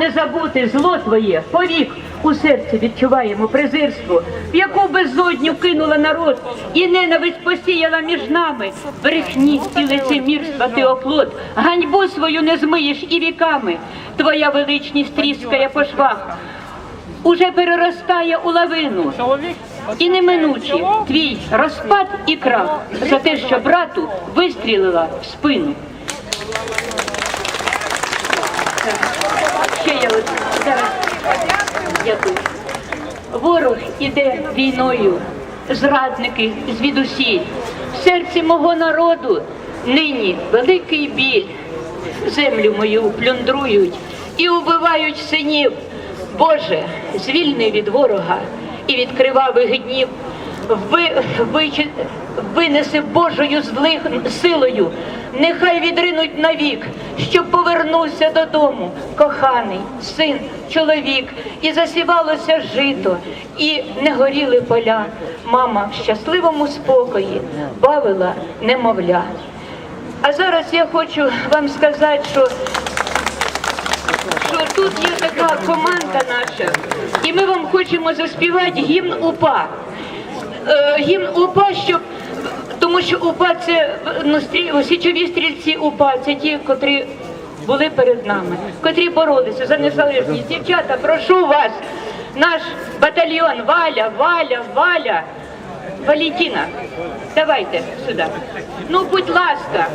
не забути зло твоє, повік у серці відчуваємо презирство, в яку безодню кинула народ, і ненависть посіяла між нами. Брехні і лицемірства ти оплот, ганьбу свою не змиєш і віками. Твоя величність тріскає по швах, уже переростає у лавину. І неминучі твій розпад і крах за те, що брату вистрілила в спину. Ще я зараз дякую. Ворог іде війною, зрадники звідусіль. В серці мого народу нині великий біль. Землю мою плюндрують і убивають синів. Боже, звільни від ворога і від кривавих днів. Ви, ви, винеси Божою злих силою, нехай відринуть навік, щоб повернувся додому, коханий син, чоловік, і засівалося жито, і не горіли поля. Мама в щасливому спокої бавила немовля. А зараз я хочу вам сказати, що що тут є така команда наша, і ми вам хочемо заспівати гімн УПА. Е, гімн УПА, щоб тому що УПА це ну, січові стрільці УПА, це ті, котрі були перед нами, котрі боролися за незалежність. Дівчата, прошу вас, наш батальйон Валя, Валя, Валя. Валентина, давайте сюди. Ну, будь ласка,